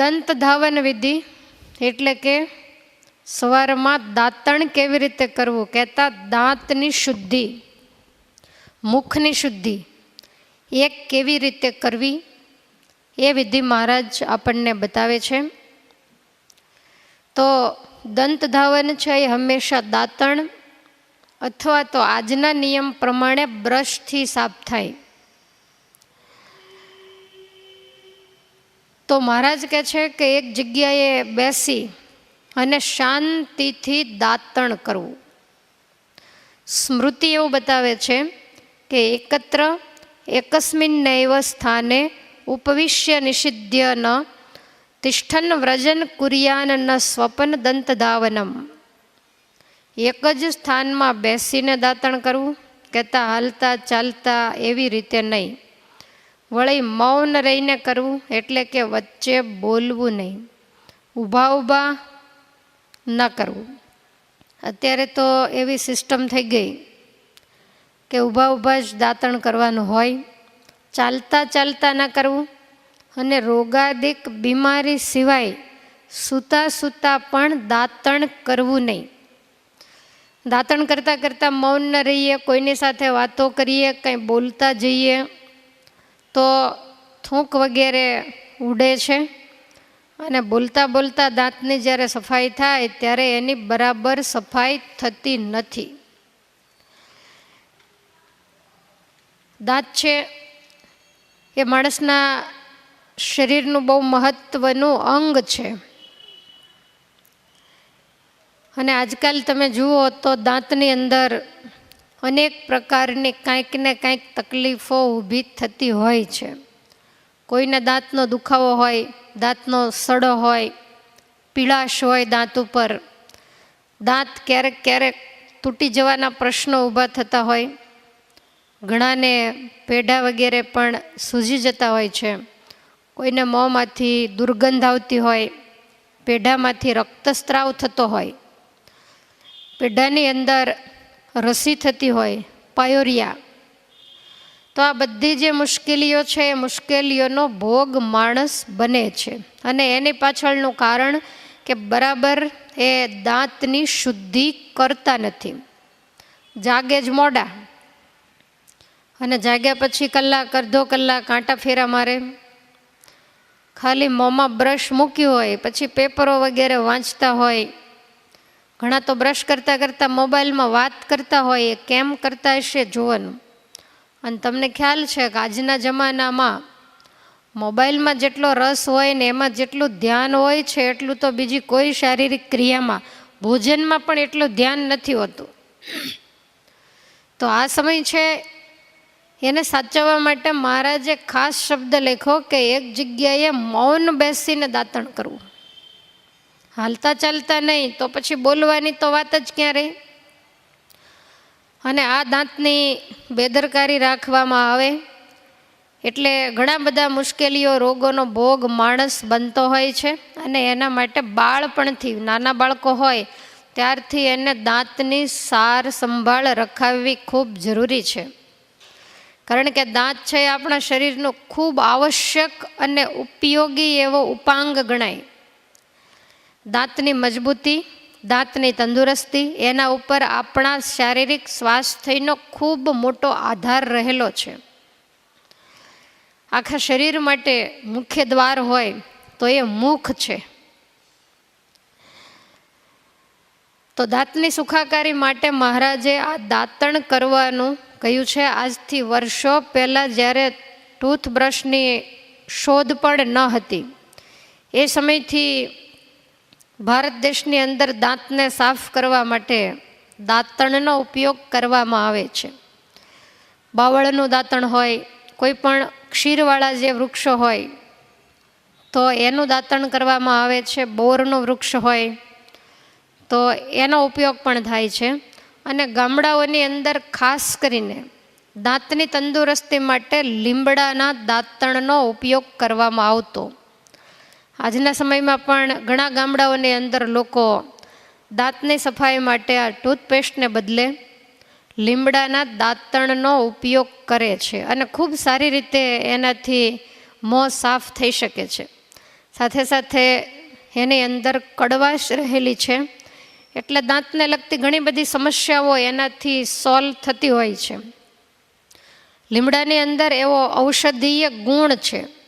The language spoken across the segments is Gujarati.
દંત ધાવન વિધિ એટલે કે સવારમાં દાંતણ કેવી રીતે કરવું? કહેતા દાંતની શુદ્ધિ, મુખની શુદ્ધિ. એ કેવી રીતે કરવી? એ વિધિ મહારાજ આપણને બતાવે છે. તો દંત ધાવન છે એ હંમેશા દાંતણ અથવા તો આજના નિયમ પ્રમાણે બ્રશથી સાફ થાય. તો મહારાજ કહે છે કે એક જગ્યાએ બેસી અને શાંતિથી દાંતણ કરવું. સ્મૃતિ એવું બતાવે છે કે એકત્ર, એકસ્મિન નૈવ સ્થાને ઉપવિશ્ય નિષિધ્ય ન, તિષ્ઠન વ્રજન કુરિયાન ન સ્વપન દંત ધાવનમ. એક જ સ્થાનમાં બેસીને દાંતણ કરવું, કહેતા હાલતા ચાલતા એવી રીતે નહીં. વળી મૌન રહીને કરવું એટલે કે વચ્ચે બોલવું નહીં. ઊભા ઊભા ન કરવું. અત્યારે તો એવી સિસ્ટમ થઈ ગઈ કે ઊભા ઊભા જ દાંતણ કરવાનું હોય, ચાલતા ચાલતા ન કરવું અને રોગાદિક બીમારી સિવાય સૂતા સૂતા પણ દાંતણ કરવું નહીં. દાંતણ કરતાં કરતાં મૌન ન રહીએ, કોઈની સાથે વાતો કરીએ, કંઈ બોલતા જઈએ તો થૂંક વગેરે ઉડે છે અને બોલતા બોલતા દાંતની જ્યારે સફાઈ થાય ત્યારે એની બરાબર સફાઈ થતી નથી. દાંત છે એ માણસના શરીરનું બહુ મહત્ત્વનું અંગ છે. અને આજકાલ તમે જુઓ તો દાંતની અંદર અનેક પ્રકારની કાંઈક ને કાંઈક તકલીફો ઊભી થતી હોય છે. કોઈને દાંતનો દુખાવો હોય, દાંતનો સડો હોય, પીળાશ હોય દાંત ઉપર, દાંત ક્યારેક ક્યારેક તૂટી જવાના પ્રશ્નો ઊભા થતા હોય. ઘણાને પેઢા વગેરે પણ સૂજી જતા હોય છે. કોઈને મોંમાંથી દુર્ગંધ આવતી હોય, પેઢામાંથી રક્તસ્ત્રાવ થતો હોય. પેઢાની અંદર રસી થતી હોય, પાયોરિયા. તો આ બધી જે મુશ્કેલીઓ છે, એ મુશ્કેલીઓનો ભોગ માણસ બને છે. અને એની પાછળનું કારણ કે બરાબર એ દાંતની શુદ્ધિ કરતા નથી. જાગે જ મોડા. અને જાગ્યા પછી કલાક, અડધો કલાક કાંટા ફેરા મારે. ખાલી મોંમાં બ્રશ મૂક્યું હોય, પછી પેપરો વગેરે વાંચતા હોય ઘણા તો બ્રશ કરતાં કરતાં મોબાઈલમાં વાત કરતા હોય, એ કેમ કરતા હશે જોવાનું. અને તમને ખ્યાલ છે કે આજના જમાનામાં મોબાઈલમાં જેટલો રસ હોય ને એમાં જેટલું ધ્યાન હોય છે, એટલું તો બીજી કોઈ શારીરિક ક્રિયામાં, ભોજનમાં પણ એટલું ધ્યાન નથી હોતું. તો આ સમય છે, એને સાચવવા માટે મહારાજે ખાસ શબ્દ લખ્યો કે એક જગ્યાએ મૌન બેસીને દાંતણ કરવું. હાલતા ચાલતા નહીં, તો પછી બોલવાની તો વાત જ ક્યાં રહી અને આ દાંતની બેદરકારી રાખવામાં આવે, એટલે ઘણા બધા મુશ્કેલીઓ, રોગોનો ભોગ માણસ બનતો હોય છે, અને એના માટે બાળપણથી નાના બાળકો હોય, ત્યારથી એને દાંતની સાર સંભાળ રખાવવી ખૂબ જરૂરી છે. કારણ કે દાંત છે આપણા શરીરનો ખૂબ આવશ્યક અને ઉપયોગી એવો ઉપાંગ ગણાય. દાંતની મજબૂતી, દાંતની તંદુરસ્તી, એના ઉપર આપણા શારીરિક સ્વાસ્થ્યનો ખૂબ મોટો આધાર રહેલો છે. આખા શરીર માટે મુખ્ય દ્વાર હોય તો એ મુખ છે. તો દાંતની સુખાકારી માટે મહારાજે આ દાંતણ કરવાનું કહ્યું છે. આજથી વર્ષો પહેલાં જ્યારે ટૂથબ્રશની શોધ પણ ન હતી. એ સમયથી ભારત દેશની અંદર દાંતને સાફ કરવા માટે દાંતણનો ઉપયોગ કરવામાં આવે છે. બાવળનું દાંતણ હોય, કોઈ પણ ક્ષીરવાળા જે વૃક્ષો હોય, તો એનું દાંતણ કરવામાં આવે છે, બોરનું વૃક્ષ હોય, તો એનો ઉપયોગ પણ થાય છે. અને ગામડાઓની અંદર ખાસ કરીને દાંતની તંદુરસ્તી માટે લીમડાના દાંતણનો ઉપયોગ કરવામાં આવતો. આજના સમયમાં પણ ઘણા ગામડાઓની અંદર લોકો દાંતની સફાઈ માટે આ ટૂથપેસ્ટને બદલે લીમડાના દાંતણનો ઉપયોગ કરે છે અને ખૂબ સારી રીતે એનાથી મોં સાફ થઈ શકે છે. સાથે સાથે એની અંદર કડવાશ રહેલી છે એટલે દાંતને લગતી ઘણી બધી સમસ્યાઓ એનાથી સોલ્વ થતી હોય છે. લીમડાની અંદર એવો ઔષધીય ગુણ છે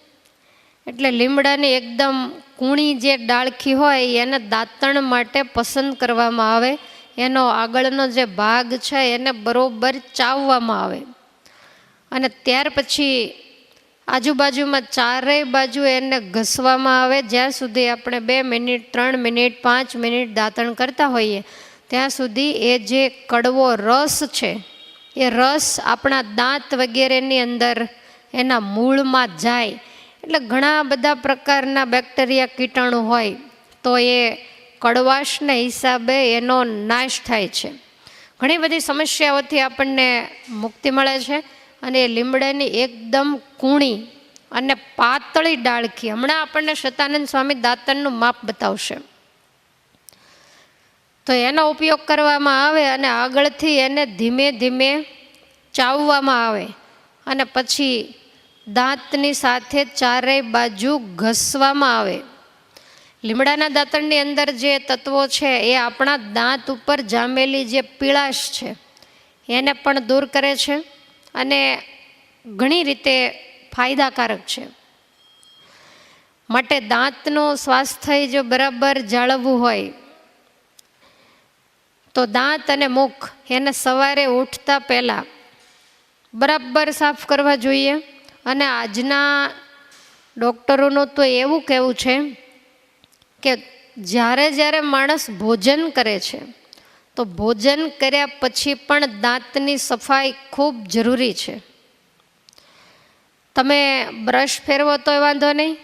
એટલે લીમડાની એકદમ કૂણી જે ડાળખી હોય એને દાંતણ માટે પસંદ કરવામાં આવે. એનો આગળનો જે ભાગ છે એને બરોબર ચાવવામાં આવે. અને ત્યાર પછી આજુબાજુમાં ચારેય બાજુ એને ઘસવામાં આવે. જ્યાં સુધી આપણે બે મિનિટ, ત્રણ મિનિટ, પાંચ મિનિટ દાંતણ કરતા હોઈએ, ત્યાં સુધી એ જે કડવો રસ છે, એ રસ આપણા દાંત વગેરેની અંદર એના મૂળમાં જાય. એટલે ઘણા બધા પ્રકારના બેક્ટેરિયા કીટાણુ હોય તો એ કડવાશના હિસાબે એનો નાશ થાય છે. ઘણી બધી સમસ્યાઓથી આપણને મુક્તિ મળે છે અને એ લીમડાની એકદમ કૂણી અને પાતળી ડાળખી. હમણાં આપણને શતાનંદ સ્વામી દાંતનનું માપ બતાવશે. તો એનો ઉપયોગ કરવામાં આવે અને આગળથી એને ધીમે ધીમે ચાવવામાં આવે અને પછી દાંતની સાથે ચારેય બાજુ ઘસવામાં આવે. લીમડાના દાંતણની અંદર જે તત્વો છે, એ આપણા દાંત ઉપર જામેલી જે પીળાશ છે, એને પણ દૂર કરે છે અને ઘણી રીતે ફાયદાકારક છે. માટે દાંતનું સ્વાસ્થ્ય જો બરાબર જાળવવું હોય, તો દાંત અને મુખ એને સવારે ઉઠતા પહેલાં બરાબર સાફ કરવા જોઈએ. અને આજના ડૉક્ટરોનું તો એવું કહેવું છે કે જ્યારે જ્યારે માણસ ભોજન કરે છે, તો ભોજન કર્યા પછી પણ દાંતની સફાઈ ખૂબ જરૂરી છે. તમે બ્રશ ફેરવો તોય વાંધો નહીં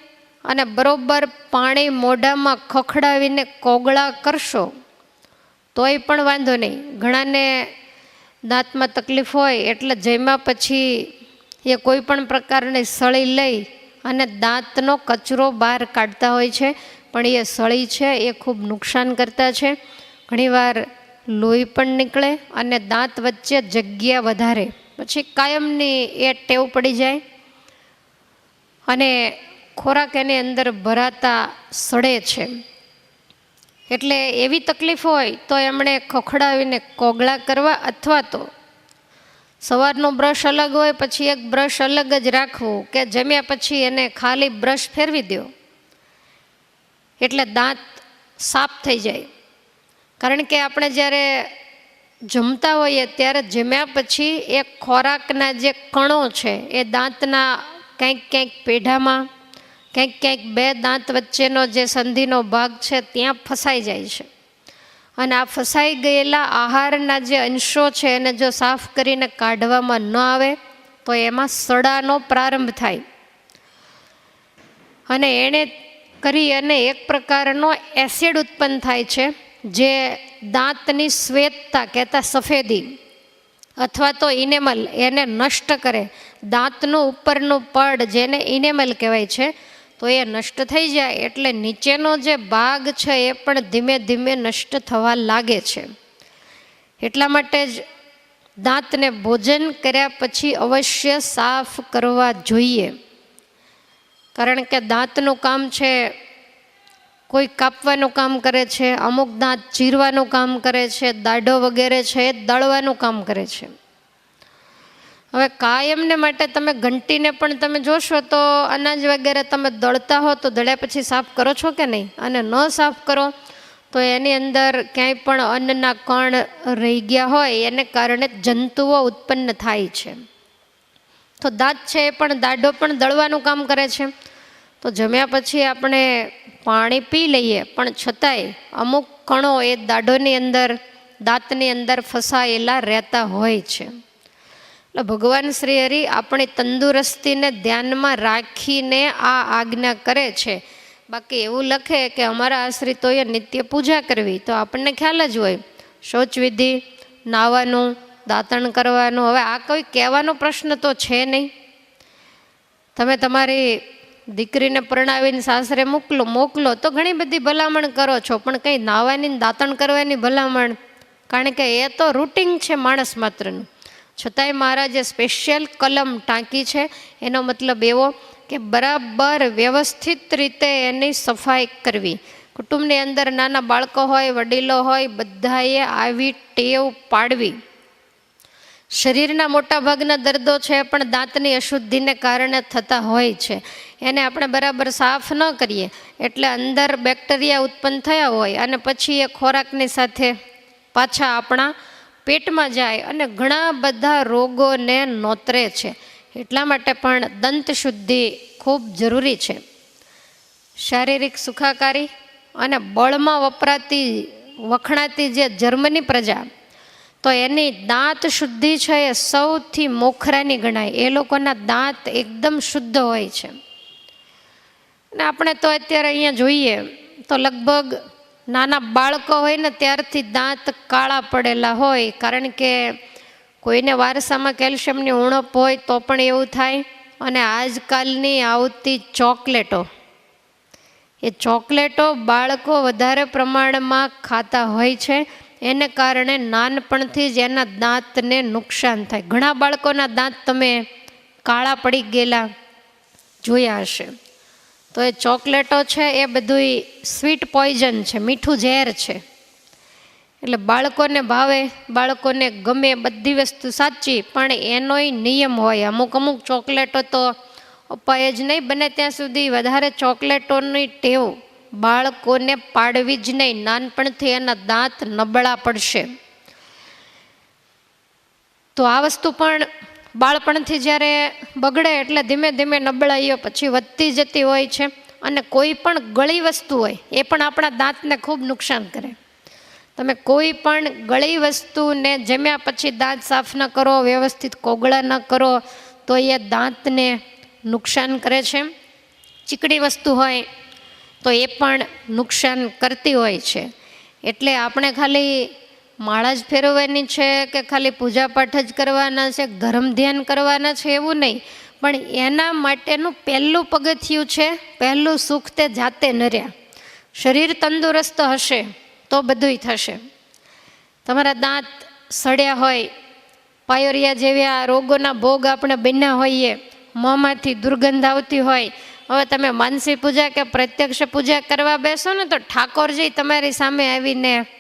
અને બરોબર પાણી મોઢામાં ખખડાવીને કોગળા કરશો તોય પણ વાંધો નહીં. ઘણાને દાંતમાં તકલીફ હોય એટલે જેમાં પછી એ કોઈ પણ પ્રકારની સળી લઈ અને દાંતનો કચરો બહાર કાઢતા હોય છે, પણ એ સળી છે, એ ખૂબ નુકસાન કરતા છે. ઘણીવાર લોહી પણ નીકળે અને દાંત વચ્ચે જગ્યા વધારે. પછી કાયમની એ ટેવ પડી જાય અને ખોરાક એની અંદર ભરાતા સડે છે. એટલે એવી તકલીફ હોય તો એમણે ખખડાવીને કોગળા કરવા અથવા તો સવારનો બ્રશ અલગ હોય, પછી એક બ્રશ અલગ જ રાખવું કે જમ્યા પછી એને ખાલી બ્રશ ફેરવી દો. એટલે દાંત સાફ થઈ જાય. કારણ કે આપણે જ્યારે જમતા હોઈએ ત્યારે જમ્યા પછી એ ખોરાકના જે કણો છે, એ દાંતના ક્યાંક ક્યાંક પેઢામાં, ક્યાંક ક્યાંક બે દાંત વચ્ચેનો જે સંધિનો ભાગ છે, ત્યાં ફસાઈ જાય છે. અને આ ફસાઈ ગયેલા આહારના જે અંશો છે એને જો સાફ કરીને કાઢવામાં ન આવે, તો એમાં સડાનો પ્રારંભ થાય. અને એણે કરી અને એક પ્રકારનો એસિડ ઉત્પન્ન થાય છે, જે દાંતની શ્વેતતા, કહેતા સફેદી, અથવા તો ઇનેમલ એને નષ્ટ કરે. દાંતનું ઉપરનું પડ, જેને ઇનેમલ કહેવાય છે તો એ નષ્ટ થઈ જાય એટલે નીચેનો જે ભાગ છે એ પણ ધીમે ધીમે નષ્ટ થવા લાગે છે. એટલા માટે જ દાંતને ભોજન કર્યા પછી અવશ્ય સાફ કરવા જોઈએ. કારણ કે દાંતનું કામ છે, કોઈ કાપવાનું કામ કરે છે, અમુક દાંત ચીરવાનું કામ કરે છે, દાઢો વગેરે છે એ દળવાનું કામ કરે છે. હવે કાયમને માટે તમે ઘંટીને પણ તમે જોશો તો અનાજ વગેરે તમે દળતા હો તો દળ્યા પછી સાફ કરો છો કે નહીં? અને ન સાફ કરો તો એની અંદર ક્યાંય પણ અન્નના કણ રહી ગયા હોય એને કારણે જંતુઓ ઉત્પન્ન થાય છે. તો દાંત છે એ પણ દાઢો પણ દળવાનું કામ કરે છે. તો જમ્યા પછી આપણે પાણી પી લઈએ, પણ છતાંય અમુક કણો એ દાઢોની અંદર, દાંતની અંદર ફસાયેલા રહેતા હોય છે. ભગવાન શ્રી હરિ આપણી તંદુરસ્તીને ધ્યાનમાં રાખીને આ આજ્ઞા કરે છે. બાકી એવું લખે કે અમારા આશ્રિતોએ નિત્ય પૂજા કરવી તો આપણને ખ્યાલ જ હોય. શૌચ વિધિ, નાવાનું, દાંતણ કરવાનું, હવે આ કોઈ કહેવાનો પ્રશ્ન તો છે નહીં. તમે તમારી દીકરીને પરણાવીને સાસરે મોકલો મોકલો તો ઘણી બધી ભલામણ કરો છો, પણ કંઈ નાવાની દાંતણ કરવાની ભલામણ? કારણ કે એ તો રૂટિન છે માણસ માત્રનું. છતાંય મહારાજે સ્પેશિયલ કલમ ટાંકી છે, એનો મતલબ એવો કે બરાબર વ્યવસ્થિત રીતે એની સફાઈ કરવી. કુટુંબની અંદર નાના બાળકો હોય, વડીલો હોય, બધાએ આવી ટેવ પાડવી. શરીરના મોટા ભાગના દર્દો છે, પણ દાંતની અશુદ્ધિને કારણે થતા હોય છે. એને આપણે બરાબર સાફ ન કરીએ, એટલે અંદર બેક્ટેરિયા ઉત્પન્ન થયા હોય અને પછી એ ખોરાકની સાથે પાછા આપણા પેટમાં જાય અને ઘણા બધા રોગોને નોતરે છે. એટલા માટે પણ દંત શુદ્ધિ ખૂબ જરૂરી છે. શારીરિક સુખાકારી અને બળમાં વપરાતી, વખણાતી જે જર્મની પ્રજા, તો એની દાંત શુદ્ધિ છે એ સૌથી મોખરાની ગણાય. એ લોકોના દાંત એકદમ શુદ્ધ હોય છે. ને આપણે તો અત્યારે અહીંયા જોઈએ તો લગભગ નાના બાળકો હોય ને ત્યારથી દાંત કાળા પડેલા હોય, કારણ કે કોઈને વારસામાં કેલ્શિયમની ઉણપ હોય તો પણ એવું થાય. અને આજકાલની આવતી ચોકલેટો, એ ચોકલેટો બાળકો વધારે પ્રમાણમાં ખાતા હોય છે. એને કારણે નાનપણથી જ એના દાંતને નુકસાન થાય. ઘણા બાળકોના દાંત તમે કાળા પડી ગયેલા જોયા હશે. તો એ ચોકલેટો છે, એ બધું સ્વીટ પોઈઝન છે, મીઠું ઝેર છે. એટલે બાળકોને ભાવે, બાળકોને ગમે બધી વસ્તુ સાચી, પણ એનોય નિયમ હોય. અમુક અમુક ચોકલેટો તો અપાય જ નહીં, બને ત્યાં સુધી વધારે ચોકલેટોની ટેવ બાળકોને પાડવી જ નહીં. નાનપણથી એના દાંત નબળા પડશે. તો આ વસ્તુ પણ બાળપણથી જ્યારે બગડે એટલે ધીમે ધીમે નબળાઈઓ પછી વધતી જતી હોય છે અને કોઈ પણ ગળી વસ્તુ હોય, એ પણ આપણા દાંતને ખૂબ નુકસાન કરે. તમે કોઈ પણ ગળી વસ્તુને જમ્યા પછી દાંત સાફ ન કરો, વ્યવસ્થિત કોગળા ન કરો, તો એ દાંતને નુકસાન કરે છે. ચીકડી વસ્તુ હોય, તો એ પણ નુકસાન કરતી હોય છે. એટલે આપણે ખાલી માળા જ ફેરવવાની છે કે ખાલી પૂજાપાઠ જ કરવાના છે, ધર્મ ધ્યાન કરવાના છે એવું નહીં. પણ એના માટેનું પહેલું પગથિયું છે, પહેલું સુખ તે જાતે નર્યા શરીર તંદુરસ્ત હશે તો બધુંય થશે. તમારા દાંત સડ્યા હોય, પાયોરિયા જેવા રોગોના ભોગ આપણે બન્યા હોઈએ, મોંમાંથી દુર્ગંધ આવતી હોય, હવે તમે માનસી પૂજા કે પ્રત્યક્ષ પૂજા કરવા બેસો ને તો ઠાકોરજી તમારી સામે આવીને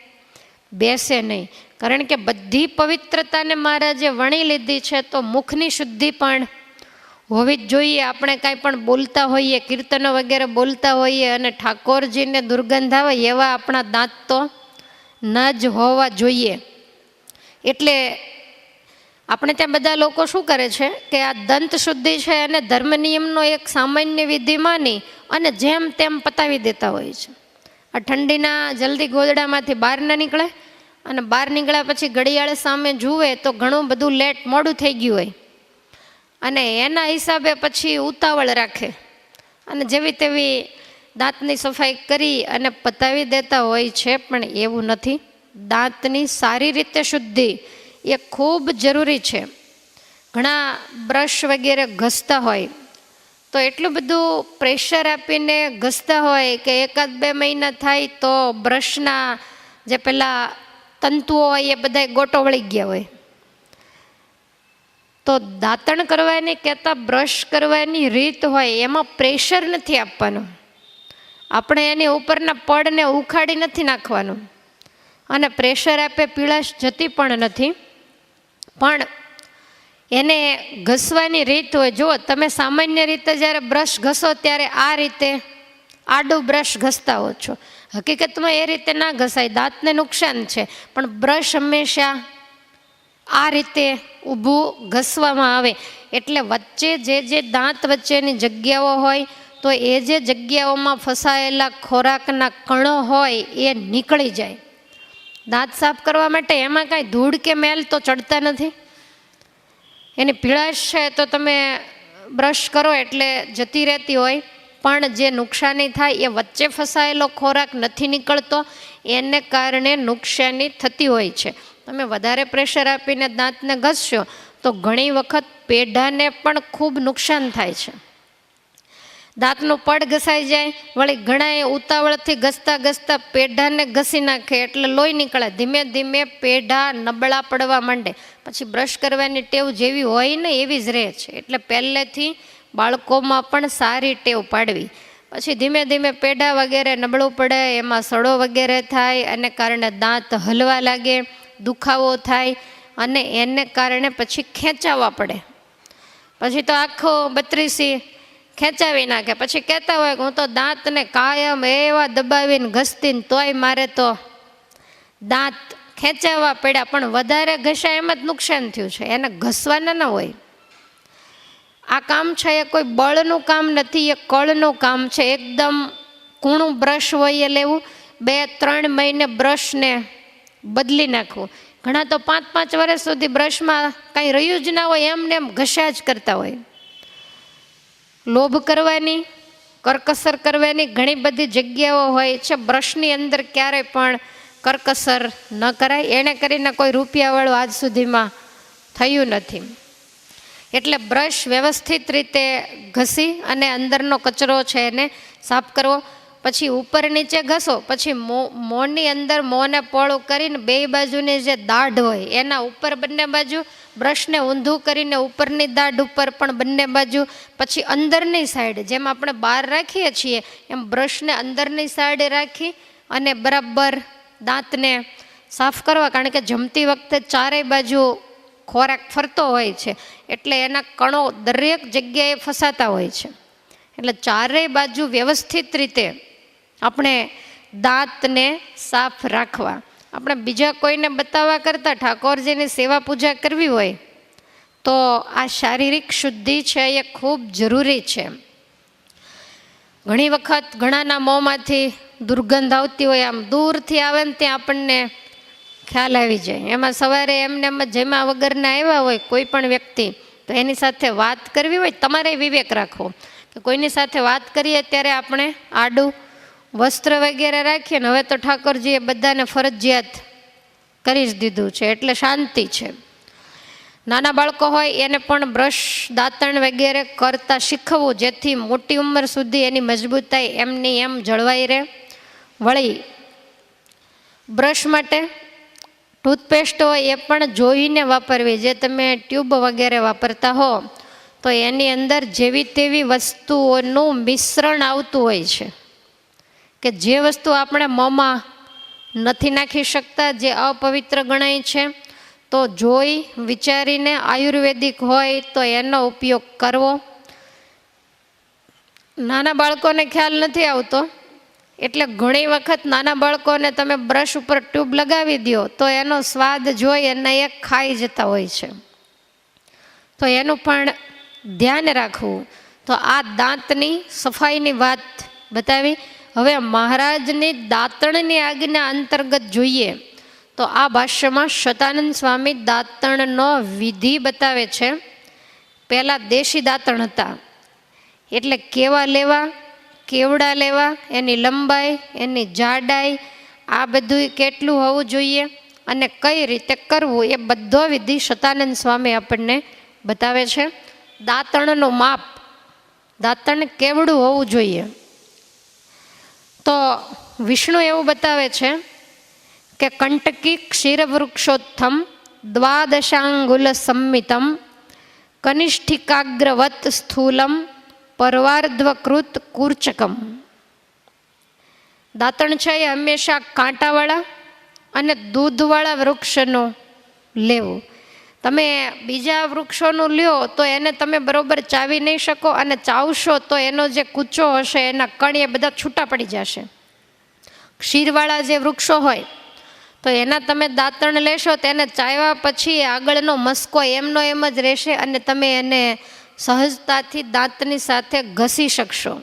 બેસે નહીં. કારણ કે બધી પવિત્રતાને મહારાજે વણી લીધી છે, તો મુખની શુદ્ધિ પણ હોવી જ જોઈએ. આપણે કાંઈ પણ બોલતા હોઈએ, કીર્તનો વગેરે બોલતા હોઈએ અને ઠાકોરજીને દુર્ગંધ આવે એવા આપણા દાંત તો ન જ હોવા જોઈએ. એટલે આપણે ત્યાં બધા લોકો શું કરે છે કે આ દંત શુદ્ધિ છે અને ધર્મ નિયમનો એક સામાન્ય વિધિ માની અને જેમ તેમ પતાવી દેતા હોય છે. ઠંડીના જલ્દી ગોદડામાંથી બહાર ન નીકળે અને બહાર નીકળ્યા પછી ઘડિયાળે સામે જુએ તો ઘણું બધું લેટ મોડું થઈ ગયું હોય. અને એના હિસાબે પછી ઉતાવળ રાખે. અને જેવી તેવી દાંતની સફાઈ કરી અને પતાવી દેતા હોય છે પણ એવું નથી. દાંતની સારી રીતે શુદ્ધિ એ ખૂબ જરૂરી છે. ઘણા બ્રશ વગેરે ઘસતા હોય તો એટલું બધું પ્રેશર આપીને ઘસતા હોય કે એકાદ બે મહિના થાય તો બ્રશના જે પેલા તંતુઓ હોય એ બધા ગોટો વળી ગયા હોય. તો દાંતણ કરવાની કહેતા બ્રશ કરવાની રીત હોય એમાં પ્રેશર નથી આપવાનું. આપણે એની ઉપરના પડને ઉખાડી નથી નાખવાનું. અને પ્રેશર આપે પીળાશ જતી પણ નથી. પણ એને ઘસવાની રીત હોય. જો તમે સામાન્ય રીતે જ્યારે બ્રશ ઘસો ત્યારે આ રીતે આડું બ્રશ ઘસતા હો છો. હકીકતમાં એ રીતે ના ઘસાય. દાંતને નુકસાન છે. પણ બ્રશ હંમેશા આ રીતે ઊભું ઘસવામાં આવે. એટલે વચ્ચે જે જે દાંત વચ્ચેની જગ્યાઓ હોય, તો એ જે જગ્યાઓમાં ફસાયેલા ખોરાકના કણો હોય, એ નીકળી જાય. દાંત સાફ કરવા માટે એમાં કાંઈ ધૂળ કે મેલ તો ચડતા નથી? એની પીળાશ છે તો તમે બ્રશ કરો એટલે જતી રહેતી હોય. પણ જે નુકસાની થાય એ વચ્ચે ફસાયેલો ખોરાક નથી નીકળતો, એને કારણે નુકસાની થતી હોય છે. તમે વધારે પ્રેશર આપીને દાંતને ઘસશો તો ઘણી વખત પેઢાને પણ ખૂબ નુકસાન થાય છે. દાંતનું પડ ઘસાઈ જાય, વળી ઘણા એ ઉતાવળથી ઘસતા ઘસતા પેઢાને ઘસી નાખે, એટલે લોહી નીકળે. ધીમે ધીમે પેઢા નબળા પડવા માંડે. પછી બ્રશ કરવાની ટેવ જેવી હોય ને એવી જ રહે છે. એટલે પહેલેથી બાળકોમાં પણ સારી ટેવ પાડવી. પછી ધીમે ધીમે પેઢા વગેરે નબળું પડે, એમાં સડો વગેરે થાય અને કારણે દાંત હલવા લાગે, દુખાવો થાય, અને એને કારણે પછી ખેંચાવા પડે. પછી તો આખો બત્રીસી ખેંચાવી નાખે. પછી કહેતા હોય કે હું તો દાંતને કાયમ એવા દબાવીને ઘસતીને તોય મારે તો દાંત ખેંચાવા પડ્યા. પણ વધારે ઘસ્યા એમ જ નુકસાન થયું છે. એને ઘસવાના ન હોય. આ કામ છે, એ કોઈ બળનું કામ નથી, એ કળનું કામ છે. એકદમ કૂણું બ્રશ હોય એ લેવું, બે ત્રણ મહિને બ્રશને બદલી નાખવું. ઘણા તો પાંચ પાંચ વર્ષ સુધી બ્રશમાં કાંઈ રહ્યું જ ના હોય, એમને એમ ઘસ્યા જ કરતા હોય. લોભ કરવાની, કરકસર કરવાની ઘણી બધી જગ્યાઓ હોય છે. બ્રશની અંદર ક્યારેય પણ કરકસર ન કરાય. એણે કરીને કોઈ રૂપિયાવાળું આજ સુધીમાં થયું નથી. એટલે બ્રશ વ્યવસ્થિત રીતે ઘસી અને અંદરનો કચરો છે એને સાફ કરવો. પછી ઉપર નીચે ઘસો, પછી મોંની અંદર મોંને પોળું કરીને બે બાજુની જે દાઢ હોય, એના ઉપર બંને બાજુ બ્રશને ઊંધું કરીને ઉપરની દાઢ ઉપર પણ બંને બાજુ, પછી અંદરની સાઈડ જેમ આપણે બહાર રાખીએ છીએ, એમ બ્રશને અંદરની સાઈડે રાખી અને બરાબર દાંતને સાફ કરવા, કારણ કે જમતી વખતે ચારેય બાજુ ખોરાક ફરતો હોય છે, એટલે એના કણો દરેક જગ્યાએ ફસાતા હોય છે. એટલે ચારેય બાજુ વ્યવસ્થિત રીતે આપણે દાંતને સાફ રાખવા. આપણે બીજા કોઈને બતાવવા કરતાં ઠાકોરજીની સેવા પૂજા કરવી હોય, તો આ શારીરિક શુદ્ધિ છે એ ખૂબ જરૂરી છે. ઘણી વખત ઘણાના મોંમાંથી દુર્ગંધ આવતી હોય, આમ દૂરથી આવે ને ત્યાં આપણને ખ્યાલ આવી જાય. એમાં સવારે એમને એમ જેમાં વગરના આવ્યા હોય કોઈ પણ વ્યક્તિ, તો એની સાથે વાત કરવી હોય, તમારે વિવેક રાખવો. કે કોઈની સાથે વાત કરીએ ત્યારે આપણે આડું વસ્ત્ર વગેરે રાખીએ ને હવે તો ઠાકોરજીએ બધાને ફરજિયાત કરી જ દીધું છે, એટલે શાંતિ છે. નાના બાળકો હોય એને પણ બ્રશ, દાંતણ વગેરે કરતાં શીખવવું, જેથી મોટી ઉંમર સુધી એની મજબૂતાઈ એમની એમ જળવાઈ રહે, વળી. બ્રશ માટે ટૂથપેસ્ટ હોય એ પણ જોઈને વાપરવી, જે તમે ટ્યુબ વગેરે વાપરતા હો, તો એની અંદર જેવી તેવી વસ્તુઓનું મિશ્રણ આવતું હોય છે. કે જે વસ્તુ આપણે મોંમાં નથી નાખી શકતા, જે અપવિત્ર ગણાય છે, તો જોઈ વિચારીને આયુર્વેદિક હોય તો એનો ઉપયોગ કરવો. નાના બાળકોને ખ્યાલ નથી આવતો, એટલે ઘણી વખત નાના બાળકોને તમે બ્રશ ઉપર ટ્યુબ લગાવી દો, તો એનો સ્વાદ જોઈ અને એ ખાઈ જતા હોય છે. તો એનું પણ ધ્યાન રાખવું. તો આ દાંતની સફાઈની વાત બતાવી. હવે મહારાજની દાંતણની આજ્ઞા અંતર્ગત જોઈએ તો આ ભાષ્યમાં શતાનંદ સ્વામી દાંતણનો વિધિ બતાવે છે. પહેલાં દેશી દાંતણ હતા. એટલે કેવા લેવા, કેવડા લેવા, એની લંબાઈ, એની જાડાઈ, આ બધું કેટલું હોવું જોઈએ અને કઈ રીતે કરવું એ બધો વિધિ શતાનંદ સ્વામી આપણને બતાવે છે. દાંતણનું માપ, દાંતણ કેવડું હોવું જોઈએ? તો વિષ્ણુ એવું બતાવે છે કે કંટકી ક્ષીરવૃક્ષોત્થમ દ્વાદશાંગુલ સંમિતમ, કનિષ્ઠિકાગ્રવત સ્થૂલમ, પરવાર્ધ્વકૃત કૂર્ચકમ. દાંતણ છે એ હંમેશા કાંટાવાળા અને દૂધવાળા વૃક્ષનું લેવું. તમે બીજા વૃક્ષોનું લ્યો તો એને તમે બરોબર ચાવી નહીં શકો અને ચાવશો તો એનો જે કૂચો હશે, એના કણ એ બધા છૂટા પડી જશે. ક્ષીરવાળા જે વૃક્ષો હોય, તો એના તમે દાંતણ લેશો તેને ચાવ્યા પછી આગળનો મસ્કો એમનો એમ જ રહેશે અને તમે એને સહજતાથી દાંતની સાથે ઘસી શકશો.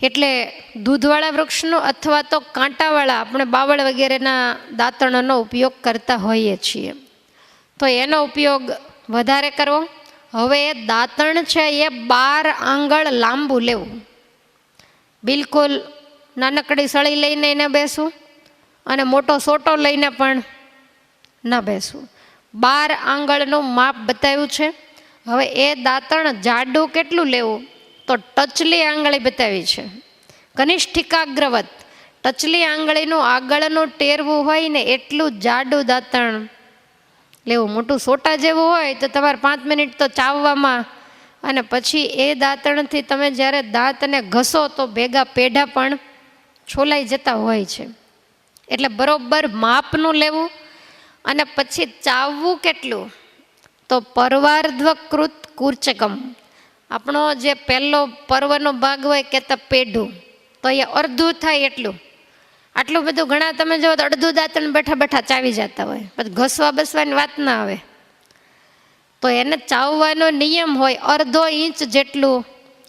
એટલે દૂધવાળા વૃક્ષનો અથવા તો કાંટાવાળા, આપણે બાવળ વગેરેના દાંતણનો ઉપયોગ કરતા હોઈએ છીએ. તો એનો ઉપયોગ વધારે કરવો. હવે એ દાંતણ છે એ બાર આંગળ લાંબુ લેવું. બિલકુલ નાનકડી સળી લઈને ન બેસવું અને મોટો સોટો લઈને પણ ન બેસવું. બાર આંગળનું માપ બતાવ્યું છે. હવે એ દાંતણ જાડું કેટલું લેવું? તો ટચલી આંગળી બતાવી છે. કનિષ્ઠિકાગ્રવત ટચલી આંગળીનું આગળનું ટેરવું હોય ને એટલું જાડું દાંતણ લેવું મોટું સોટા જેવું હોય તો તમારે પાંચ મિનિટ તો ચાવવામાં. અને પછી એ દાંતણથી તમે જ્યારે દાંતને ઘસો તો ભેગા પેઢા પણ છોલાઈ જતા હોય છે. એટલે બરોબર માપનું લેવું અને પછી ચાવવું કેટલું? તો પરવાર્ધ્વકૃત કુર્ચકમ. આપણો જે પહેલો પર્વનો ભાગ હોય કે તો પેઢું. તો એ અડધું થાય એટલું. આટલું બધું ઘણા તમે જો અડધું દાંતણ બેઠા બેઠા ચાવી જતા હોય પછી ઘસવા બસવાની વાત ના આવે. તો એને ચાવવાનો નિયમ હોય, અડધો ઇંચ જેટલું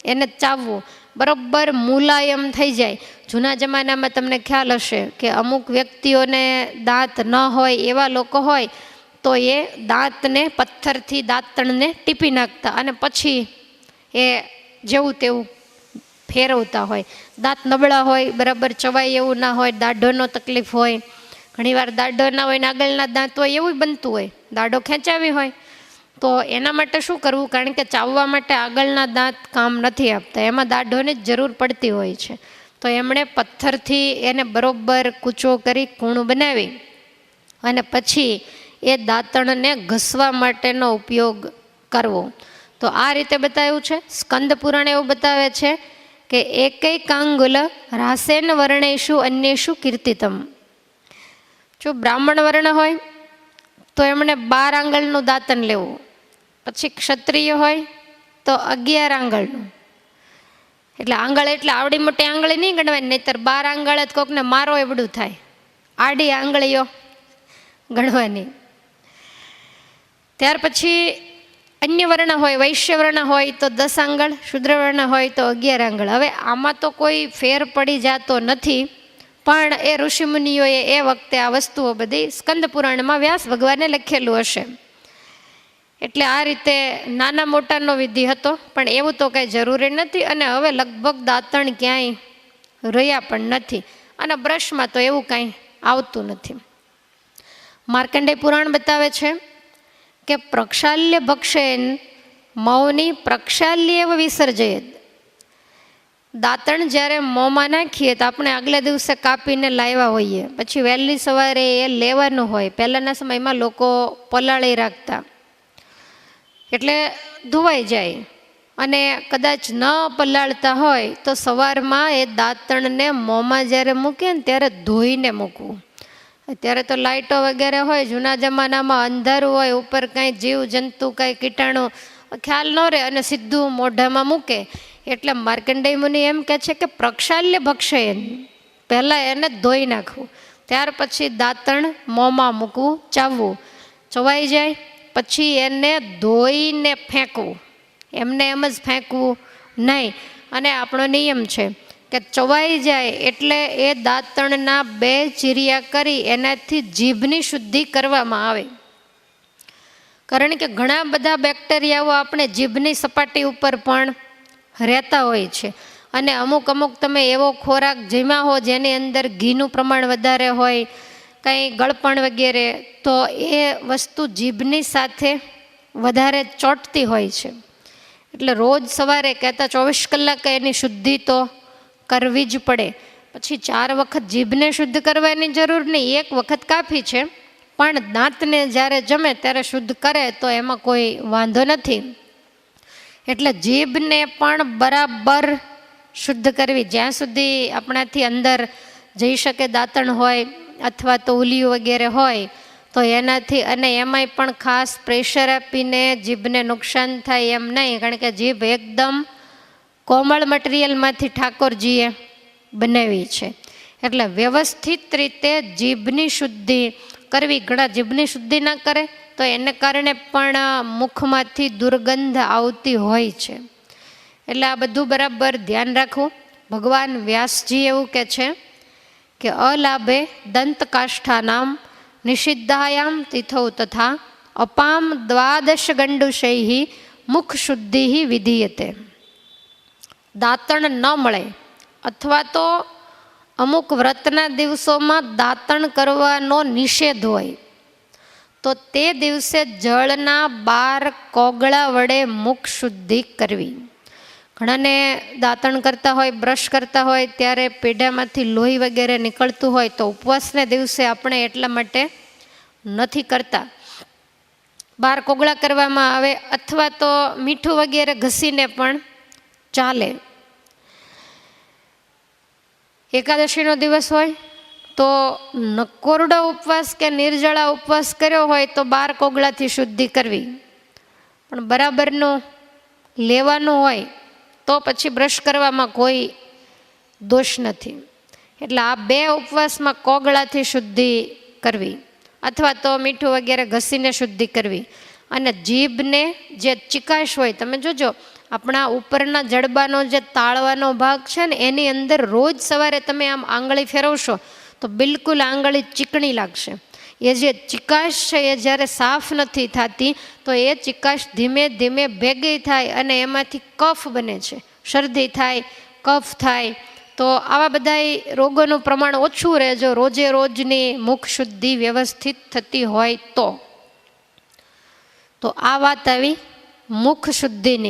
એને ચાવવું. બરોબર મુલાયમ થઈ જાય. જૂના જમાનામાં તમને ખ્યાલ હશે કે અમુક વ્યક્તિઓને દાંત ન હોય એવા લોકો હોય, તો એ દાંતને, પથ્થરથી દાંતણને ટીપી નાખતા અને પછી એ જેવું તેવું ફેરવતા હોય. દાંત નબળા હોય, બરાબર ચવાય એવું ના હોય, દાઢોનો તકલીફ હોય. ઘણીવાર દાઢો ના હોય ને આગળના દાંત હોય એવું બનતું હોય. દાઢો ખેંચાવી હોય. તો એના માટે શું કરવું? કારણ કે ચાવવા માટે આગળના દાંત કામ નથી આપતા. એમાં દાઢોની જ જરૂર પડતી હોય છે. તો એમણે પથ્થરથી એને બરોબર કૂચો કરી કૂણું બનાવી અને પછી એ દાંતણને ઘસવા માટેનો ઉપયોગ કરવો. તો આ રીતે બતાવ્યું છે. સ્કંદ પુરાણ એવું બતાવે છે કે એકૈક આંગુલ રાસેન વર્ણેશુ અન્યેશુ કીર્તિતમ. જો બ્રાહ્મણ વર્ણ હોય, તો એમણે બાર આંગળનું દાંતન લેવું. પછી ક્ષત્રિય હોય, તો અગિયાર આંગળનું. એટલે આંગળ એટલે આવડી મોટી આંગળી નહીં ગણવાની નહીતર બાર આંગળ જ કોકને મારો એવડું થાય. આડી આંગળીઓ ગણવાની. ત્યાર પછી અન્ય વર્ણ હોય વૈશ્ય વર્ણ હોય તો દસ આંગળ શુદ્ર વર્ણ હોય તો અગિયાર આંગળ. હવે આમાં તો કોઈ ફેર પડી જાતો નથી, પણ એ ઋષિમુનિઓએ એ વખતે આ વસ્તુઓ બધી સ્કંદ પુરાણમાં વ્યાસ ભગવાને લખેલું હશે. એટલે આ રીતે નાના મોટાનો વિધિ હતો, પણ એવું તો કંઈ જરૂરી નથી અને હવે લગભગ દાંતણ ક્યાંય રહ્યા પણ નથી અને બ્રશમાં તો એવું કાંઈ આવતું નથી. માર્કંડેય પુરાણ બતાવે છે કે પ્રક્ષાલ્ય ભક્ષેન મૌની પ્રક્ષાલ્ય એવ વિસર્જયત દાંતણ જ્યારે મોંમાં નાખીએ તો આપણે આગલા દિવસે કાપીને લાવ્યા હોઈએ. પછી વહેલી સવારે એ લેવાનું હોય. પહેલાંના સમયમાં લોકો પલાળી રાખતા. એટલે ધોવાઈ જાય. અને કદાચ ન પલાળતા હોય તો સવારમાં એ દાંતણને મોંમાં જ્યારે મૂકે ને ત્યારે ધોઈને મૂકવું. અત્યારે તો લાઇટો વગેરે હોય, જૂના જમાનામાં અંધારું હોય, ઉપર કાંઈ જીવ, જંતુ, કાંઈ કીટાણુ, ખ્યાલ ન રહે અને સીધું મોઢામાં મૂકે. એટલે માર્કંડેય મુનિ એમ કહે છે કે પ્રક્ષાલ્ય ભક્ષયન પહેલાં એને ધોઈ નાખવું, ત્યાર પછી દાંતણ મોંમાં મૂકવું, ચાવવું. ચવાઈ જાય, પછી એને ધોઈને ફેંકવું. એમને એમ જ ફેંકવું નહીં. અને આપણો નિયમ છે કે ચવાઈ જાય એટલે એ દાંતણના બે ચીરિયા કરી એનાથી જીભની શુદ્ધિ કરવામાં આવે. કારણ કે ઘણા બધા બેક્ટેરિયાઓ આપણે જીભની સપાટી ઉપર પણ રહેતા હોય છે. અને અમુક અમુક તમે એવો ખોરાક જમ્યા હો જેની અંદર ઘીનું પ્રમાણ વધારે હોય, કંઈ ગળપણ વગેરે, તો એ વસ્તુ જીભની સાથે વધારે ચોંટતી હોય છે. એટલે રોજ સવારે કહેતા ચોવીસ કલાક એની શુદ્ધિ તો કરવી જ પડે. પછી ચાર વખત જીભને શુદ્ધ કરવાની જરૂર નહીં, એક વખત કાફી છે. પણ દાંતને જ્યારે જમે ત્યારે શુદ્ધ કરે તો એમાં કોઈ વાંધો નથી. એટલે જીભને પણ બરાબર શુદ્ધ કરવી. જ્યાં સુધી આપણાથી અંદર જઈ શકે દાંતણ હોય અથવા તો ઉલી વગેરે હોય, તો એનાથી અને એમાંય પણ ખાસ પ્રેશર આપીને જીભને નુકસાન થાય એમ નહીં. કારણ કે જીભ એકદમ કોમળ મટીરિયલમાંથી ઠાકોરજીએ બનાવી છે. એટલે વ્યવસ્થિત રીતે જીભની શુદ્ધિ કરવી, ઘણા જીભની શુદ્ધિ ના કરે, તો એને કારણે પણ મુખમાંથી દુર્ગંધ આવતી હોય છે. એટલે આ બધું બરાબર ધ્યાન રાખવું. ભગવાન વ્યાસજી એવું કે છે કે, અલાભે દંતકાષ્ઠાનામ નિષિદ્ધાયામ તિથૌ તથા અપામ દ્વાદશ ગંડુશૈ મુખ શુદ્ધિ વિધીયતે. દાંતણ ન મળે. અથવા તો અમુક વ્રતના દિવસોમાં દાંતણ કરવાનો નિષેધ હોય. તો તે દિવસે જળના બાર કોગળા વડે મુખ શુદ્ધિ કરવી. ઘણાને દાંતણ કરતા હોય, બ્રશ કરતા હોય, ત્યારે પેઢામાંથી લોહી વગેરે નીકળતું હોય, તો ઉપવાસને દિવસે આપણે એટલા માટે નથી કરતા. બહાર કોગળા કરવામાં આવે, અથવા તો મીઠું વગેરે ઘસીને પણ ચાલે. એકાદશીનો દિવસ હોય તો નકોરડો ઉપવાસ કે નિર્જળા ઉપવાસ કર્યો હોય તો બાર કોગળાથી શુદ્ધિ કરવી. પણ બરાબરનું લેવાનું હોય તો પછી બ્રશ કરવામાં કોઈ દોષ નથી. એટલે આ બે ઉપવાસમાં કોગળાથી શુદ્ધિ કરવી અથવા તો મીઠું વગેરે ઘસીને શુદ્ધિ કરવી. અને જીભને જે ચિકાશ હોય, તમે જોજો આપણા ઉપરના જડબાનો જે તાળવાનો ભાગ છે ને, એની અંદર રોજ સવારે તમે આમ આંગળી ફેરવશો તો બિલકુલ આંગળી ચીકણી લાગશે. એ જે ચિકાશ છે, એ જ્યારે સાફ નથી થતી, તો એ ચિકાશ ધીમે ધીમે ભેગી થાય અને એમાંથી કફ બને છે. શરદી થાય, કફ થાય, તો આવા બધા રોગોનું પ્રમાણ ઓછું રહે જો રોજે રોજની મુખ શુદ્ધિ વ્યવસ્થિત થતી હોય તો. તો આ વાત આવી મુખ શુદ્ધિની.